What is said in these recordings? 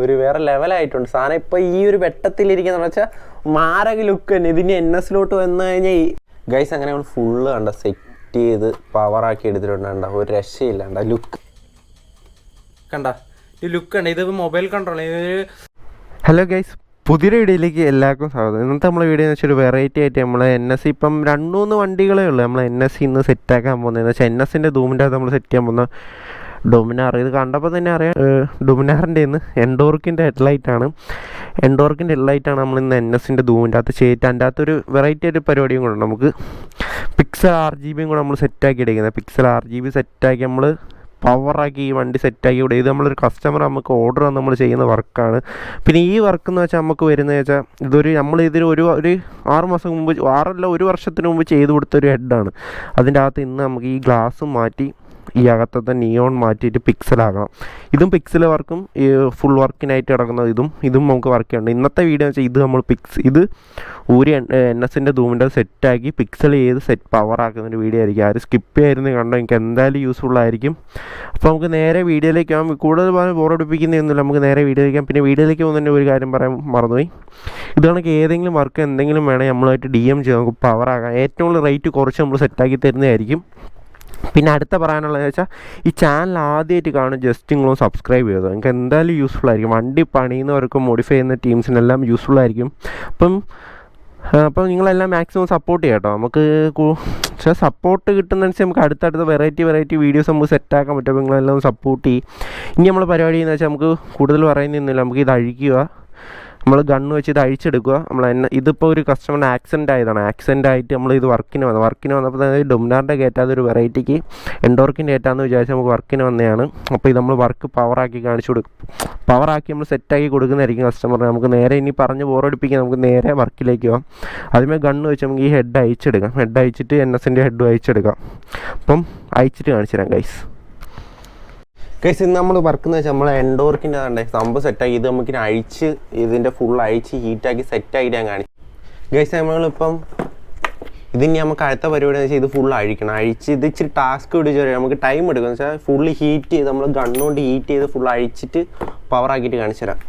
ഒരു വേറെ ലെവലായിട്ടുണ്ട് സാധനം ഇപ്പൊ ഈ ഒരു വെട്ടത്തിലിരിക്കുന്ന വെച്ചാൽ മാരക ലുക്ക് തന്നെ. ഇതിന് എൻ എസിലോട്ട് വന്നു കഴിഞ്ഞാൽ ഗൈസ് അങ്ങനെ നമ്മൾ ഫുള്ള് കണ്ട സെറ്റ് ചെയ്ത് പവറാക്കി എടുത്തിട്ടുണ്ട് കണ്ട. ഒരു രക്ഷയില്ല കണ്ട. ലുക്ക് കണ്ട. ഈ ലുക്ക് കണ്ട. ഇത് മൊബൈൽ കൺട്രോൾ ഹലോ ഗൈസ് പുതിയൊരു വീഡിയോയിലേക്ക് എല്ലാവർക്കും സ്വാഗതം. ഇന്നത്തെ നമ്മളെ വീഡിയോ എന്ന് വെച്ചാൽ ഒരു വെറൈറ്റി ആയിട്ട് നമ്മൾ എൻ എസ് ഇപ്പം രണ്ട് മൂന്ന് വണ്ടികളേ ഉള്ളൂ. നമ്മൾ എൻ എസ് ഇന്ന് സെറ്റാക്കാൻ പോകുന്നത്. എന്ന് വെച്ചാൽ എൻ എസിന്റെ ധൂമിന്റെ അകത്ത് നമ്മൾ സെറ്റ് ചെയ്യാൻ പോകുന്ന ഡൊമിനാർ ഇത് കണ്ടപ്പോൾ തന്നെ അറിയാം ഡൊമിനാറിന്റെ ഇന്ന് എൻഡോർക്കിന്റെ ഹെഡ്ലൈറ്റാണ് എൻഡോർക്കിന്റെ ഹെഡ്ലൈറ്റാണ് നമ്മൾ ഇന്ന് എൻ എസിന്റെ ധൂമിന്റെ അകത്ത് ചെയ്തിട്ട് അതിന്റെ അകത്തൊരു വെറൈറ്റി ഒരു പരിപാടിയും കൂടെ നമുക്ക് പിക്സൽ ആർ ജി ബിയും കൂടെ നമ്മൾ സെറ്റാക്കി എടുക്കുന്നത്. പിക്സൽ ആർ ജി ബി സെറ്റാക്കി നമ്മൾ പവറാക്കി ഈ വണ്ടി സെറ്റാക്കി ഇവിടെ ഇത് നമ്മളൊരു കസ്റ്റമർ നമുക്ക് ഓർഡർ വന്ന് നമ്മൾ ചെയ്യുന്ന വർക്കാണ് പിന്നെ ഈ വർക്ക് എന്ന് വെച്ചാൽ നമുക്ക് വരുന്നത് വെച്ചാൽ ഇതൊരു നമ്മൾ ഇതിന് ഒരു ഒരു ആറ് മാസം മുമ്പ് ആറല്ല ഒരു വർഷത്തിന് മുമ്പ് ചെയ്ത് കൊടുത്തൊരു ഹെഡാണ് അതിന്റെ അകത്ത് ഇന്ന് നമുക്ക് ഈ ഗ്ലാസ് മാറ്റി ഈ അകത്തത്തെ നിയോൺ മാറ്റിയിട്ട് പിക്സലാകണം ഇതും പിക്സൽ വർക്കും ഫുൾ വർക്കിനായിട്ട് കിടക്കുന്നത് ഇതും ഇതും നമുക്ക് വർക്ക് ചെയ്യണം ഇന്നത്തെ വീഡിയോ വെച്ചാൽ ഇത് നമ്മൾ പിക്സ് ഇത് ഒരു എൻ എസിന്റെ ധൂമിന്റെ സെറ്റാക്കി പിക്സൽ ചെയ്ത് സെറ്റ് പവർ ആക്കുന്ന ഒരു വീഡിയോ ആയിരിക്കും. ആരും സ്കിപ്പ് ചെയ്യായിരുന്നു കണ്ടോ? എനിക്ക് എന്തായാലും യൂസ്ഫുൾ ആയിരിക്കും. അപ്പോൾ നമുക്ക് നേരെ വീഡിയോയിലേക്ക് ആകുമ്പോൾ കൂടുതൽ ബോറടിപ്പിക്കുന്നതൊന്നുമില്ല നമുക്ക് നേരെ വീഡിയോയിലേക്ക് പിന്നെ വീഡിയോയിലേക്ക് പോകുന്നതിന്റെ ഒരു കാര്യം പറയാൻ മറന്നുപോയി. ഇത് കണക്ക് ഏതെങ്കിലും വർക്ക് എന്തെങ്കിലും വേണമെങ്കിൽ നമ്മളായിട്ട് ഡി എം ചെയ്ത് നമുക്ക് പവർ ആകാം. ഏറ്റവും റേറ്റ് കുറച്ച് നമ്മൾ സെറ്റാക്കി തരുന്നതായിരിക്കും. പിന്നെ അടുത്ത പറയാനുള്ളതെന്ന് വെച്ചാൽ ഈ ചാനൽ ആദ്യമായിട്ട് കാണും ജസ്റ്റ് നിങ്ങളും സബ്സ്ക്രൈബ് ചെയ്തോ. നിങ്ങൾക്ക് എന്തായാലും യൂസ്ഫുൾ ആയിരിക്കും. വണ്ടി പണിയുന്നവർക്കും മോഡിഫൈ ചെയ്യുന്ന ടീംസിനെല്ലാം യൂസ്ഫുൾ ആയിരിക്കും. അപ്പം അപ്പോൾ അപ്പം നിങ്ങളെല്ലാം മാക്സിമം സപ്പോർട്ട് ചെയ്യാം കേട്ടോ. നമുക്ക് പക്ഷേ സപ്പോർട്ട് കിട്ടുന്നതനുസരിച്ച് നമുക്ക് അടുത്തടുത്ത വെറൈറ്റി വെറൈറ്റി വീഡിയോസ് നമുക്ക് സെറ്റാക്കാൻ പറ്റും. നിങ്ങളെല്ലാം സപ്പോർട്ട് ചെയ്യും. ഇനി നമ്മൾ പരിപാടി എന്ന് വെച്ചാൽ നമുക്ക് കൂടുതൽ പറയുന്നില്ല നമുക്ക് ഇത് അഴിക്കുക. നമ്മൾ ഗണ്ണ് വെച്ച് ഇത് അഴിച്ചെടുക്കുക. നമ്മൾ എന്നെ ഇതിപ്പോൾ ഒരു കസ്റ്റമറിന് ആക്സിഡന്റ് ആയതാണ്. ആക്സിഡന്റ് ആയിട്ട് നമ്മൾ ഇത് വർക്കിന് വന്നു. വർക്കിന് വന്നപ്പോൾ തന്നെ ഡൊമിനാറിന്റെ കയറ്റാതെ ഒരു വെറൈറ്റിക്ക് എൻഡോർക്കിന്റെ കയറ്റാന്ന് വിചാരിച്ച് നമുക്ക് വർക്കിന് വന്നതാണ്. അപ്പോൾ ഇത് നമ്മൾ വർക്ക് പവറാക്കി കാണിച്ചു കൊടുക്കും പവറാക്കി നമ്മൾ സെറ്റാക്കി കൊടുക്കുന്നതായിരിക്കും കസ്റ്റമറിന് നമുക്ക് നേരെ ഇനി പറഞ്ഞ് ബോറടിപ്പിക്കാൻ നമുക്ക് നേരെ വർക്കിലേക്ക് പോകാം ആദ്യമേ ഗണ്ണ് വെച്ച് നമുക്ക് ഈ ഹെഡ് അയച്ചെടുക്കാം ഹെഡ് അയച്ചിട്ട് എൻ എസിന്റെ ഹെഡും അയച്ചെടുക്കാം അപ്പം അയച്ചിട്ട് കാണിച്ചു തരാം ഗൈസ് ഗൈസ് ഇന്ന് നമ്മൾ വർക്ക് എന്ന് വെച്ചാൽ നമ്മൾ എൻഡോർക്കിന്റെ കണ്ടേ സംഭവം സെറ്റാക്കി ഇത് നമുക്ക് അഴിച്ച് ഇതിന്റെ ഫുൾ അഴിച്ച് ഹീറ്റാക്കി സെറ്റായിട്ട് ഞാൻ കാണിച്ചു. ഗൈസ് നമ്മളിപ്പം ഇതിന് നമുക്ക് അടുത്ത പരിപാടി എന്ന് വെച്ചാൽ ഇത് ഫുൾ അഴിക്കണം. അഴിച്ച് ഇത് ഇച്ചിരി ടാസ്ക് പിടിച്ച് നമുക്ക് ടൈം എടുക്കും. എന്ന് വെച്ചാൽ ഫുള്ള് ഹീറ്റ് ചെയ്ത് നമ്മൾ ഗണ്ണുകൊണ്ട് ഹീറ്റ് ചെയ്ത് ഫുൾ അഴിച്ചിട്ട് പവർ ആക്കിയിട്ട് കാണിച്ചു തരാം.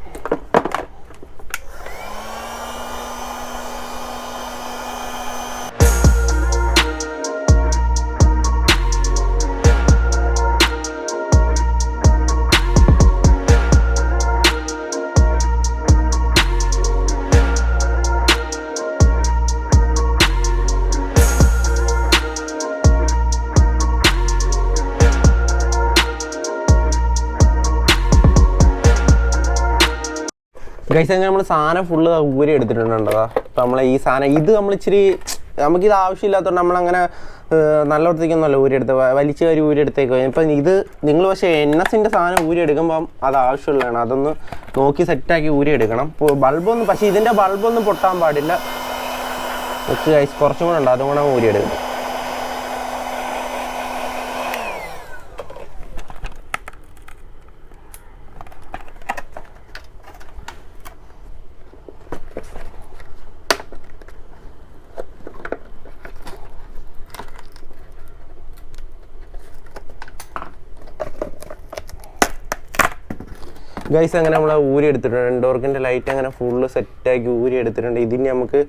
ഗൈസ് നമ്മൾ സാധനം ഫുള്ള് ഊരി എടുത്തിട്ടുണ്ടോ അപ്പം നമ്മൾ ഈ സാധനം ഇത് നമ്മൾ ഇച്ചിരി നമുക്കിത് ആവശ്യമില്ലാത്തതുകൊണ്ട് നമ്മളങ്ങനെ നല്ലോടത്തേക്കൊന്നുമല്ല ഊരിയെടുത്ത് വലിച്ച കയറി എടുത്തേക്കോ ഇപ്പം ഇത് നിങ്ങൾ പക്ഷേ എൻ എസിന്റെ സാധനം എടുക്കുമ്പോൾ അത് ആവശ്യമുള്ളതാണ്. അതൊന്ന് നോക്കി സെറ്റാക്കി ഊരി എടുക്കണം. ബൾബൊന്നും പക്ഷേ ഇതിന്റെ ബൾബൊന്നും പൊട്ടാൻ പാടില്ല. കുറച്ചും കൂടെ ഉണ്ട്. അതും കൂടെ ഊരി ഗൈസ് അങ്ങനെ നമ്മൾ ഊരി എടുത്തിട്ടുണ്ട്. എൻഡോർക്കിന്റെ ലൈറ്റ് അങ്ങനെ ഫുള്ള് സെറ്റാക്കി ഊരി എടുത്തിട്ടുണ്ട്. ഇതിന് നമുക്ക്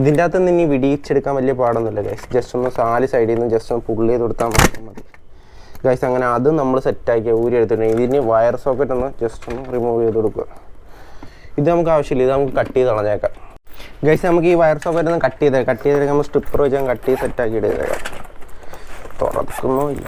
ഇതിന്റെ അകത്ത് നിന്ന് ഇനി വിടിയിച്ചെടുക്കാൻ വലിയ പാടൊന്നുമില്ല ഗൈസ് ജസ്റ്റ് ഒന്ന് നാല് സൈഡിൽ നിന്ന് ജസ്റ്റ് ഒന്ന് പുള്ളി ചെയ്ത് കൊടുത്താൽ മതി. ഗൈസ് അങ്ങനെ അതും നമ്മൾ സെറ്റാക്കി ഊരി എടുത്തിട്ടുണ്ട്. ഇതിന് വയർ സോക്കറ്റ് ഒന്ന് ജസ്റ്റ് ഒന്ന് റിമൂവ് ചെയ്ത് കൊടുക്കുക. ഇത് നമുക്ക് ആവശ്യമില്ല. ഇത് നമുക്ക് കട്ട് ചെയ്ത് കളഞ്ഞേക്കാം. ഗൈസ് നമുക്ക് ഈ വയർ സോക്കറ്റ് ഒന്ന് കട്ട് ചെയ്തേക്കാം. കട്ട് ചെയ്തേക്കാം നമ്മൾ സ്ട്രിപ്പർ വെച്ച് കട്ട് ചെയ്ത് സെറ്റാക്കി ഇടുതേക്കാം തുറക്കുന്നോ ഇല്ല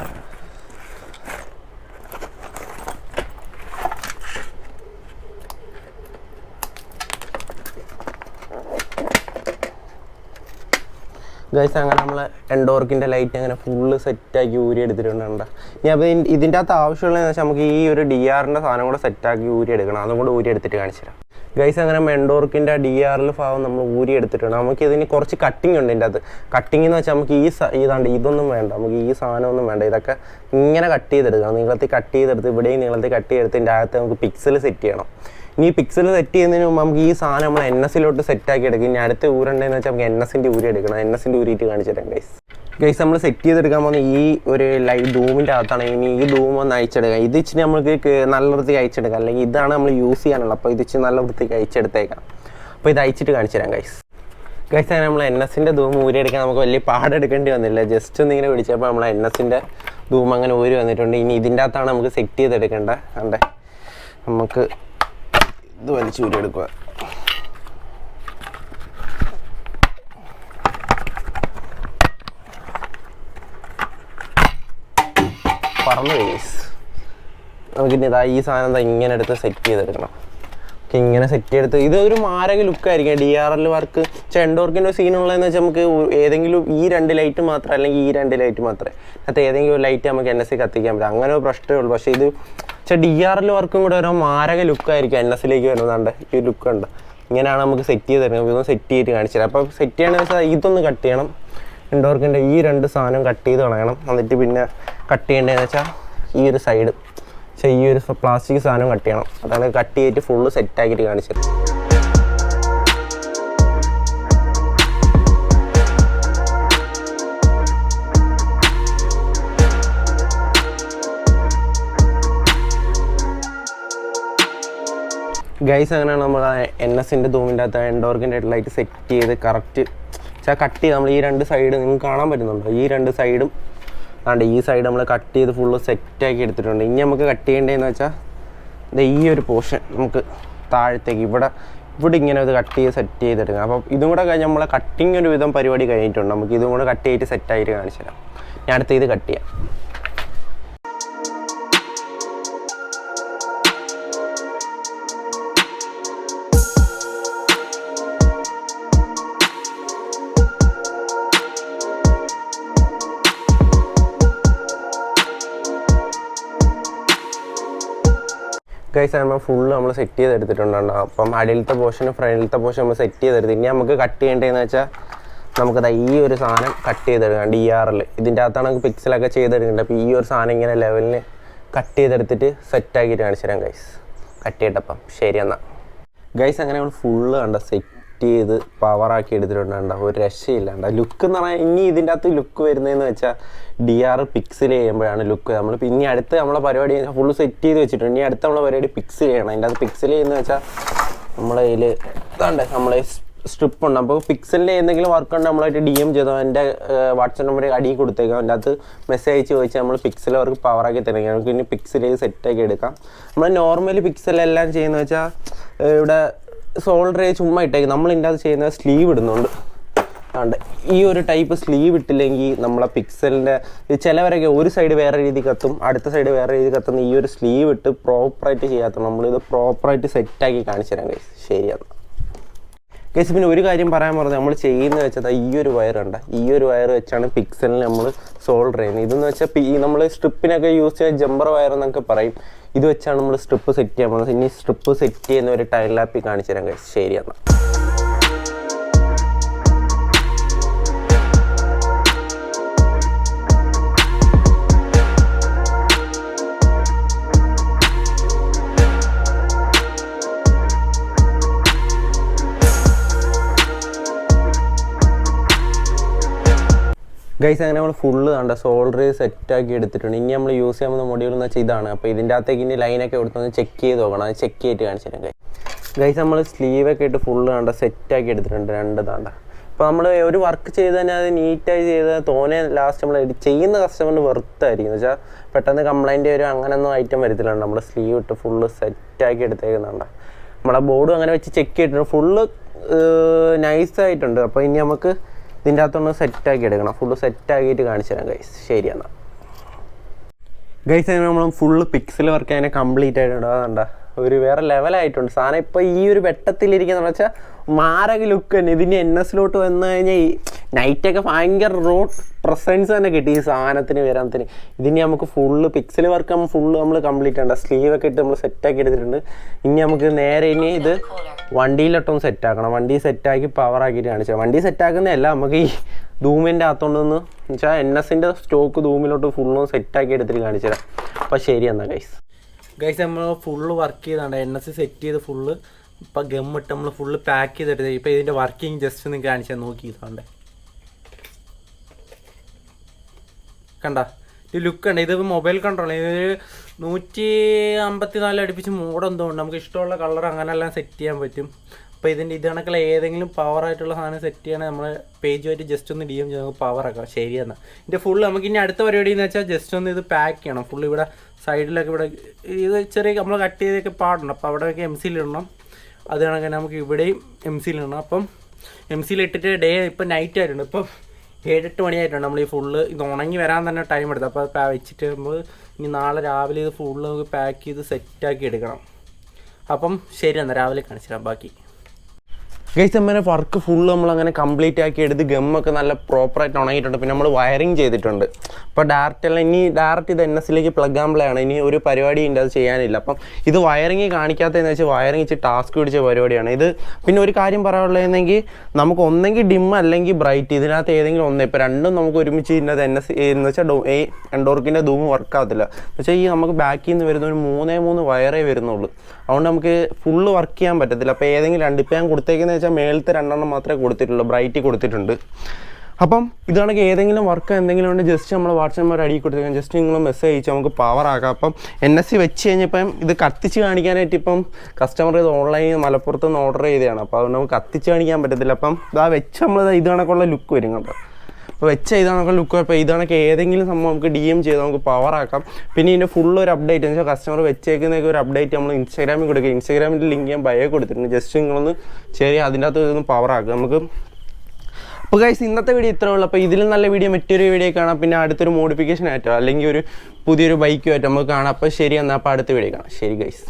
ഗൈസ് അങ്ങനെ നമ്മൾ എൻഡോർക്കിന്റെ ലൈറ്റ് അങ്ങനെ ഫുള്ള് സെറ്റാക്കി ഊരി എടുത്തിട്ടുണ്ട് ഇനി അപ്പോൾ ഇതിന്റെ അകത്ത് ആവശ്യമുള്ളതെന്ന് വെച്ചാൽ നമുക്ക് ഈ ഒരു ഡി ആറിന്റെ സാധനം കൂടെ സെറ്റാക്കി ഊരി എടുക്കണം. അതും കൂടെ ഊരി എടുത്തിട്ട് കാണിച്ചു തരാം. ഗൈസ് അങ്ങനെ എൻഡോർക്കിന്റെ ഡി ആറിൽ ഭാഗം നമ്മൾ ഊരി എടുത്തിട്ടുണ്ട്. നമുക്ക് ഇതിന് കുറച്ച് കട്ടിങ് ഉണ്ട് ഇതിന്റെ അത് കട്ടിങ് എന്ന് വെച്ചാൽ നമുക്ക് ഈ ഇതാണ്ട് ഇതൊന്നും വേണ്ട. നമുക്ക് ഈ സാധനമൊന്നും വേണ്ട. ഇതൊക്കെ ഇങ്ങനെ കട്ട് ചെയ്തെടുക്കണം നീളത്തിൽ കട്ട് ചെയ്തെടുത്ത് ഇവിടെയും നീളത്തിൽ കട്ട് ചെയ്തെടുത്ത് ഇതിന്റെ അകത്ത് നമുക്ക് പിക്സൽ സെറ്റ് ചെയ്യണം. ഇനി പിക്സൽ സെറ്റ് ചെയ്യുന്നതിന് മുമ്പ് നമുക്ക് ഈ സാധനം നമ്മൾ എൻ എസിലോട്ട് സെറ്റ് ആക്കി എടുക്കും. ഇനി അടുത്ത ഊരുണ്ടെന്ന് വെച്ചാൽ നമുക്ക് എൻ എസിന്റെ ഊരി എടുക്കണം. എൻ എസിന്റെ ഊരിയിട്ട് കാണിച്ചു തരാം ഗൈസ് ഗൈസ് നമ്മൾ സെറ്റ് ചെയ്തെടുക്കാൻ പോകുന്ന ഈ ഒരു ലൈ ധൂമിന്റെ അകത്താണ് ഇനി ഈ ധൂം ഒന്ന് അയച്ചെടുക്കാം. ഇത് ഇച്ചിരി നമുക്ക് നല്ല വൃത്തിക്ക് അയച്ചെടുക്കാം. അല്ലെങ്കിൽ ഇതാണ് നമ്മൾ യൂസ് ചെയ്യാനുള്ളത്. അപ്പോൾ ഇത് ഇച്ചിരി നല്ല വൃത്തിക്ക് അയച്ചെടുത്തേക്കാം. അപ്പോൾ ഇത് അയച്ചിട്ട് കാണിച്ചു തരാം ഗൈസ് ഗൈസ് അങ്ങനെ നമ്മൾ എൻ എസിന്റെ ധൂം ഊരിയെടുക്കാൻ നമുക്ക് വലിയ പാടെടുക്കേണ്ടി വന്നില്ല. ജസ്റ്റ് ഒന്ന് ഇങ്ങനെ പിടിച്ചപ്പോൾ നമ്മൾ എൻ എസിന്റെ ധൂം അങ്ങനെ ഊരി വന്നിട്ടുണ്ട്. ഇനി ഇതിന്റെ അകത്താണ് നമുക്ക് സെറ്റ് ചെയ്തെടുക്കേണ്ടത്. അതെ നമുക്ക് ഇത് വലിച്ചു ഊരിയെടുക്കുക പറന്നു ഗൈസ് നമുക്കിനി ഇതാ ഈ സാധനം എന്താ ഇങ്ങനെ എടുത്ത് സെറ്റ് ചെയ്തെടുക്കണം. ഇങ്ങനെ സെറ്റ് ചെയ്തെടുത്ത് ഇത് ഒരു മാരക ലുക്കായിരിക്കും ഡി ആർ എൽ വർക്ക് ചെണ്ടോർക്കിന്റെ ഒരു സീനുള്ളതെന്ന് വെച്ചാൽ നമുക്ക് ഏതെങ്കിലും ഈ രണ്ട് ലൈറ്റ് മാത്രം അല്ലെങ്കിൽ ഈ രണ്ട് ലൈറ്റ് മാത്രമേ അത് ഏതെങ്കിലും ഒരു ലൈറ്റ് നമുക്ക് എൻ എസ് സി കത്തിക്കാൻ പറ്റും. അങ്ങനെ ഒരു പ്രശ്നമേ ഉള്ളൂ. പക്ഷേ ഇത് പക്ഷേ ഡി ആർ എൽ വർക്കും കൂടെ ഒരു മാരക ലുക്കായിരിക്കും എൻ എസിലേക്ക് വരുന്നതാണ്ട്. ഈ ലുക്ക് ഉണ്ട് ഇങ്ങനെയാണ് നമുക്ക് സെറ്റ് ചെയ്ത് തരുന്നത്. ഇതൊന്ന് സെറ്റ് ചെയ്തിട്ട് കാണിച്ചു തരാം. അപ്പോൾ സെറ്റ് ചെയ്യണമെന്ന് വെച്ചാൽ ഇതൊന്ന് കട്ട് ചെയ്യണം. ഇൻഡോർക്കിന്റെ ഈ രണ്ട് സാധനം കട്ട് ചെയ്ത് കളയണം. എന്നിട്ട് പിന്നെ കട്ട് ചെയ്യേണ്ടതെന്ന് വെച്ചാൽ ഈ ഒരു സൈഡ് പക്ഷേ ഈ ഒരു പ്ലാസ്റ്റിക് സാധനം കട്ട് ചെയ്യണം. അതാണ് കട്ട് ചെയ്തിട്ട് ഫുള്ള് സെറ്റാക്കിയിട്ട് കാണിച്ചത് ഗൈസ് അങ്ങനെയാണ് നമ്മൾ എൻ എസിന്റെ ധൂമിന്റെ അകത്ത് എൻഡോർക്കിന്റെ ലൈറ്റ് സെറ്റ് ചെയ്ത് കറക്റ്റ് വെച്ചാൽ കട്ട് ചെയ്ത് നമ്മൾ ഈ രണ്ട് സൈഡ് നിങ്ങൾക്ക് കാണാൻ പറ്റുന്നുണ്ടോ? ഈ രണ്ട് സൈഡും ആണ്ട് ഈ സൈഡ് നമ്മൾ കട്ട് ചെയ്ത് ഫുള്ള് സെറ്റാക്കി എടുത്തിട്ടുണ്ട്. ഇനി നമുക്ക് കട്ട് ചെയ്യേണ്ടതെന്ന് വെച്ചാൽ ദേ ഈ ഒരു പോർഷൻ നമുക്ക് താഴത്തേക്ക് ഇവിടെ ഇവിടെ ഇങ്ങനെ ഇത് കട്ട് ചെയ്ത് സെറ്റ് ചെയ്തെടുക്കാം. അപ്പോൾ ഇതും കൂടെ കഴിഞ്ഞ് നമ്മളെ കട്ടിങ് ഒരു വിധം പരിപാടി കഴിഞ്ഞിട്ടുണ്ട്. നമുക്ക് ഇതും കൂടെ കട്ട് ചെയ്തിട്ട് സെറ്റായിട്ട് കാണിച്ചു തരാം. ഞാൻ അടുത്ത ഇത് കട്ട് ചെയ്യാം. ഗൈസ് നമ്മൾ ഫുള്ള് നമ്മൾ സെറ്റ് ചെയ്തെടുത്തിട്ടുണ്ട് അപ്പം അടിയിലത്തെ പോർഷനും ഫ്രണ്ടിലത്തെ പോർഷൻ നമ്മൾ സെറ്റ് ചെയ്തെടുത്ത്. ഇനി നമുക്ക് കട്ട് ചെയ്യേണ്ടതെന്ന് വെച്ചാൽ നമുക്കത് ഈ ഒരു സാധനം കട്ട് ചെയ്തെടുക്കാം. ഡി ആർ എൽ ഇതിന്റെ അകത്താണ് നമുക്ക് പിക്സലൊക്കെ ചെയ്തെടുക്കേണ്ടത്. അപ്പോൾ ഈ ഒരു സാധനം ഇങ്ങനെ ലെവലിന് കട്ട് ചെയ്തെടുത്തിട്ട് സെറ്റാക്കിയിട്ട് കാണിച്ചു തരാം ഗൈസ് കട്ട് ചെയ്തിട്ടപ്പം ശരി എന്നാൽ ഗൈസ് അങ്ങനെ നമ്മൾ ഫുള്ള് കണ്ട സെറ്റ് ചെയ്ത് പവറാക്കി എടുത്തിട്ടുണ്ട് കണ്ട ഒരു രക്ഷയില്ലാണ്ട. ലുക്ക് എന്ന് പറഞ്ഞാൽ ഇനി ഇതിന്റെ അകത്ത് ലുക്ക് വരുന്നതെന്ന് വെച്ചാൽ ഡി ആർ പിക്സൽ ചെയ്യുമ്പോഴാണ് ലുക്ക് നമ്മൾ ഇനി അടുത്ത് നമ്മളെ പരിപാടി ഫുൾ സെറ്റ് ചെയ്ത് വെച്ചിട്ടുണ്ട്. ഇനി അടുത്ത നമ്മളെ പരിപാടി പിക്സൽ ചെയ്യണം. അതിന്റെ അകത്ത് പിക്സൽ ചെയ്യുന്നത് വെച്ചാൽ നമ്മളെ ഇതിൽ ഇതാണ്ട് നമ്മളെ സ്ട്രിപ്പ് ഉണ്ട്. അപ്പോൾ പിക്സലിന്റെ എന്തെങ്കിലും വർക്ക് ഉണ്ട് നമ്മളായിട്ട് ഡി എം ചെയ്തോ എന്റെ വാട്സപ്പ് നമ്പർ അടി കൊടുത്തേക്കാം. അതിന്റെ അകത്ത് മെസ്സേജ് ചോദിച്ചാൽ നമ്മൾ പിക്സൽ അവർക്ക് പവറാക്കി തരാം നമുക്ക് ഇനി പിക്സൽ ചെയ്ത് സെറ്റാക്കി എടുക്കാം. നമ്മൾ നോർമലി പിക്സൽ എല്ലാം ചെയ്യുന്നത് വെച്ചാൽ ഇവിടെ സോൾഡർ ചുമ്മാ ഇട്ടേക്കും. നമ്മൾ ഇതിന്റെ അത് ചെയ്യുന്നത് സ്ലീവ് ഇടുന്നുണ്ട്. ഉണ്ട് ഈ ഒരു ടൈപ്പ് സ്ലീവ് ഇട്ടില്ലെങ്കിൽ നമ്മളെ പിക്സലിന്റെ ചിലവരൊക്കെ ഒരു സൈഡ് വേറെ രീതി കത്തും അടുത്ത സൈഡ് വേറെ രീതി കത്തുന്ന ഈ ഒരു സ്ലീവ് ഇട്ട് പ്രോപ്പറായിട്ട് ചെയ്യാത്ത നമ്മളിത് പ്രോപ്പറായിട്ട് സെറ്റാക്കി കാണിച്ചു തരാം കേസ് ശരിയാണ് കേസ് പിന്നെ ഒരു കാര്യം പറയാൻ പറഞ്ഞത് നമ്മൾ ചെയ്യുന്നത് വെച്ചാൽ ഈ ഒരു വയർ ഉണ്ട് ഈ ഒരു വയർ വെച്ചാണ് പിക്സലിന് നമ്മൾ സോൾഡർ ചെയ്യുന്നത്. ഇതെന്ന് വെച്ചാൽ നമ്മൾ സ്ട്രിപ്പിനൊക്കെ യൂസ് ചെയ്യുന്ന ജമ്പർ വയർ എന്നൊക്കെ പറയും. ഇത് വെച്ചാണ് നമ്മൾ സ്ട്രിപ്പ് സെറ്റ് ചെയ്യാൻ പോകുന്നത്. ഇനി സ്ട്രിപ്പ് സെറ്റ് ചെയ്യുന്ന ഒരു ടൈം ലാപ്പിൽ കാണിച്ചു തരാം ശരി എന്നാൽ ഗൈസ് അങ്ങനെ നമ്മൾ ഫുള്ള് കണ്ട? സോൾഡർ സെറ്റാക്കി എടുത്തിട്ടുണ്ട്. ഇനി നമ്മൾ യൂസ് ചെയ്യാൻ പോകുന്ന മൊഡ്യൂൾ എന്ന് വെച്ചാൽ ഇതാണ്. അപ്പോൾ ഇതിന്റെ അകത്തേക്ക് ഇനി ലൈനൊക്കെ എടുത്തൊന്ന് ചെക്ക് ചെയ്ത് നോക്കണം. അത് ചെക്ക് ചെയ്തിട്ട് കാണിച്ചിരുന്നു ഗൈസ് നമ്മൾ സ്ലീവൊക്കെ ഇട്ട് ഫുള്ള് കണ്ട? സെറ്റ് ആക്കി എടുത്തിട്ടുണ്ട്. രണ്ട് താണ്ട അപ്പോൾ നമ്മൾ ഒരു വർക്ക് ചെയ്ത് തന്നെ അത് നീറ്റായി ചെയ്ത് തോനെ ലാസ്റ്റ് നമ്മൾ ചെയ്യുന്ന കസ്റ്റമറിന് വെറുത്തായിരിക്കും. എന്ന് വെച്ചാൽ പെട്ടെന്ന് കംപ്ലൈന്റ് വരും. അങ്ങനെയൊന്നും ഐറ്റം വരത്തില്ല. നമ്മൾ സ്ലീവ് ഇട്ട് ഫുള്ള് സെറ്റാക്കി എടുത്തേക്കുന്നുണ്ട്. നമ്മളെ ബോർഡും അങ്ങനെ വെച്ച് ചെക്ക് ചെയ്തിട്ടുണ്ട്. ഫുള്ള് നൈസായിട്ടുണ്ട് അപ്പോൾ ഇനി നമുക്ക് ഇതിന്റെ അകത്തൊന്ന് സെറ്റാക്കി എടുക്കണം ഫുള്ള് സെറ്റാക്കിയിട്ട് കാണിച്ചു തരാം ഗൈസ് ശരി എന്നാൽ ഗൈസ് അതിന് നമ്മൾ ഫുള്ള് പിക്സൽ വർക്ക് അതിനെ കംപ്ലീറ്റ് ആയിട്ടുണ്ട് അതുകൊണ്ടാ ഒരു വേറെ ലെവലായിട്ടുണ്ട് സാധനം ഇപ്പോൾ ഈ ഒരു വെട്ടത്തിലിരിക്കുന്ന വെച്ചാൽ മാരക ലുക്ക് തന്നെ. ഇതിന് എൻ എസിലോട്ട് വന്നു കഴിഞ്ഞാൽ നൈറ്റൊക്കെ ഭയങ്കര റോഡ് പ്രസൻസ് തന്നെ കിട്ടി ഈ സാധനത്തിന് വരാനത്തിന്. ഇതിന് നമുക്ക് ഫുള്ള് പിക്സൽ വർക്ക് നമ്മൾ ഫുള്ള് നമ്മൾ കംപ്ലീറ്റ് ഉണ്ട് സ്ലീവ് ഒക്കെ ഇട്ട് നമ്മൾ സെറ്റാക്കി എടുത്തിട്ടുണ്ട്. ഇനി നമുക്ക് നേരെ ഇനി ഇത് വണ്ടിയിലോട്ടൊന്ന് സെറ്റാക്കണം വണ്ടി സെറ്റാക്കി പവർ ആക്കിയിട്ട് കാണിച്ചാൽ വണ്ടി സെറ്റാക്കുന്നതല്ല നമുക്ക് ഈ ധൂമിന്റെ അകത്തോണ്ടൊന്ന് വെച്ചാൽ എൻ എസിന്റെ സ്റ്റോക്ക് ധൂമിലോട്ട് ഫുള്ളും സെറ്റാക്കി എടുത്തിട്ട് കാണിച്ചു തരാം. അപ്പോൾ ശരി എന്നാൽ ഗൈസ് ഗൈസ് നമ്മൾ ഫുള്ള് വർക്ക് ചെയ്താണ്ട് എൻ എസ് സെറ്റ് ചെയ്ത് ഫുള്ള് ഇപ്പം ഗമ്മിട്ട് നമ്മൾ ഫുള്ള് പാക്ക് ചെയ്തെടുത്ത് ഇപ്പം ഇതിന്റെ വർക്കിംഗ് ജസ്റ്റ് ഒന്ന് കാണിച്ചാൽ നോക്കി ഇതാണ്ട് കണ്ട. ലുക്ക് ഉണ്ട് ഇത് മൊബൈൽ കൺട്രോൾ ഇത് നൂറ്റി അമ്പത്തി നാല് അടുപ്പിച്ച് മോഡ് എന്തോ ഉണ്ട് നമുക്ക് ഇഷ്ടമുള്ള കളർ അങ്ങനെല്ലാം സെറ്റ് ചെയ്യാൻ പറ്റും. അപ്പോൾ ഇതിന്റെ ഇത് കണക്കുള്ള ഏതെങ്കിലും പവർ ആയിട്ടുള്ള സാധനം സെറ്റ് ചെയ്യണമെങ്കിൽ നമ്മൾ പേജ് പേജുമായിട്ട് ജസ്റ്റ് ഒന്ന് ഡി എം നമുക്ക് പവർ ആക്കാം. ശരിയെന്നാൽ ഇതിന്റെ ഫുൾ നമുക്ക് ഇനി അടുത്ത പരിപാടി എന്ന് വെച്ചാൽ ജസ്റ്റ് ഒന്ന് ഇത് പാക്ക് ചെയ്യണം. ഫുൾ ഇവിടെ സൈഡിലൊക്കെ ഇവിടെ ഇത് ചെറിയ നമ്മൾ കട്ട് ചെയ്തൊക്കെ പാടണം അപ്പോൾ അവിടെയൊക്കെ എം സിയിൽ ഇടണം. അത് കണക്കിന് നമുക്ക് ഇവിടെയും എം സിയിൽ ഇടണം. അപ്പം എം സിയിൽ ഇട്ടിട്ട് ഡേ ഇപ്പം നൈറ്റ് ആയിട്ടുണ്ട്. ഇപ്പം ഏഴെട്ട് മണിയായിട്ടുണ്ട് നമ്മൾ ഈ ഫുള്ള് ഇത് ഉണങ്ങി വരാൻ തന്നെ ടൈം എടുത്തു അപ്പോൾ അത് വെച്ചിട്ട് നമ്മൾ ഇനി നാളെ രാവിലെ ഇത് ഫുള്ള് നമുക്ക് പാക്ക് ചെയ്ത് സെറ്റാക്കി എടുക്കണം. അപ്പം ശരി എന്നാൽ രാവിലെ കാണിച്ചു തരാം. ബാക്കി. ഗൈസ് അമ്മേനെ വർക്ക് ഫുള്ള് നമ്മൾ അങ്ങനെ കംപ്ലീറ്റ് ആക്കി എടുത്ത് ഗമ്മൊക്കെ നല്ല പ്രോപ്പറായിട്ട് ഉണങ്ങിയിട്ടുണ്ട്. പിന്നെ നമ്മൾ വയറിങ് ചെയ്തിട്ടുണ്ട്. അപ്പോൾ ഡയറക്റ്റ് അല്ല ഇനി ഡയറക്റ്റ് ഇത് എൻ എസിലേക്ക് പ്ലഗ് ആകുമ്പോഴാണ് ഇനി ഒരു പരിപാടി ഉണ്ട് അത് ചെയ്യാനില്ല. അപ്പം ഇത് വയറിങ് കാണിക്കാത്തതെന്ന് വെച്ചാൽ വയറിങ് വെച്ച് ടാസ്ക് പിടിച്ച പരിപാടിയാണ്. ഇത് പിന്നെ ഒരു കാര്യം പറയാനുള്ളതെന്നെങ്കിൽ നമുക്ക് ഒന്നെങ്കിൽ ഡിം അല്ലെങ്കിൽ ബ്രൈറ്റ് ഇതിനകത്ത് ഏതെങ്കിലും ഒന്നേ. ഇപ്പോൾ രണ്ടും നമുക്ക് ഒരുമിച്ച് ഇതിനകത്ത് എൻ എസ് എന്ന് വെച്ചാൽ ഡോ ഈ എൻഡോർക്കിന്റെ ധൂമ് വർക്ക് ആകത്തില്ല എന്ന് വെച്ചാൽ ഈ നമുക്ക് ബാക്കിൽ നിന്ന് വരുന്ന ഒരു മൂന്നേ മൂന്ന് വയറേ വരുന്നുള്ളൂ. അതുകൊണ്ട് നമുക്ക് ഫുള്ള് വർക്ക് ചെയ്യാൻ പറ്റത്തില്ല. അപ്പോൾ ഏതെങ്കിലും രണ്ട്. ഇപ്പം ഞാൻ വെച്ചാൽ മേലത്തെ രണ്ടെണ്ണം മാത്രമേ കൊടുത്തിട്ടുള്ളൂ. ബ്രൈറ്റ് കൊടുത്തിട്ടുണ്ട്. അപ്പം ഇതാണെങ്കിൽ ഏതെങ്കിലും വർക്ക് എന്തെങ്കിലും ഉണ്ട് ജസ്റ്റ് നമ്മൾ വാട്സപ്പ് നമ്പർ അടി കൊടുത്തേക്കാം. ജസ്റ്റ് നിങ്ങൾ മെസ്സേജ് അയച്ചാൽ നമുക്ക് പവർ ആക്കാം. അപ്പം എൻ എസ് സി വെച്ച് കഴിഞ്ഞപ്പം ഇത് കത്തിച്ച് കാണിക്കാനായിട്ട് ഇപ്പം കസ്റ്റമർ ഇത് ഓൺലൈൻ മലപ്പുറത്ത് നിന്ന് ഓർഡർ ചെയ്തതാണ്. അപ്പോൾ അതുകൊണ്ട് നമുക്ക് കത്തിച്ച് കാണിക്കാൻ പറ്റത്തില്ല. അപ്പം ഇതാ വെച്ച് നമ്മൾ ഇത് കണക്കുള്ള ലുക്ക് വരും കേട്ടോ അപ്പോൾ ചെയ്താൽ നമുക്ക് ലുക്ക് അപ്പോൾ ഇതാണൊക്കെ ഏതെങ്കിലും സംഭവം നമുക്ക് ഡി എം ചെയ്ത് നമുക്ക് പവർ ആക്കാം. പിന്നെ ഇതിന്റെ ഫുൾ ഒരു അപ്ഡേറ്റ് എന്ന് വെച്ചാൽ കസ്റ്റമർ വെച്ചേക്കുന്നതൊക്കെ ഒരു അപ്ഡേറ്റ് നമ്മൾ ഇൻസ്റ്റാഗ്രാമിൽ കൊടുക്കുക ഇൻസ്റ്റാഗ്രാമിന്റെ ലിങ്ക് ഞാൻ ബയോ കൊടുത്തിട്ടുണ്ട്. ജസ്റ്റ് നിങ്ങളൊന്ന് ചെറിയ അതിന്റെ അകത്ത് ഇതൊന്ന് പവർ ആക്കുക. നമുക്ക് അപ്പോൾ ഗൈസ് ഇന്നത്തെ വീഡിയോ ഇത്രേ ഉള്ളൂ. അപ്പോൾ ഇതിലും നല്ല വീഡിയോ മറ്റൊരു വീഡിയോ കാണാം. പിന്നെ അടുത്തൊരു മോഡിഫിക്കേഷൻ ആയിട്ടോ അല്ലെങ്കിൽ ഒരു പുതിയൊരു ബൈക്കുമായിട്ടോ നമുക്ക് കാണാം. അപ്പോൾ ശരി എന്നാൽ അപ്പോൾ അടുത്ത വീഡിയോ കാണാം. ശരി ഗൈസ്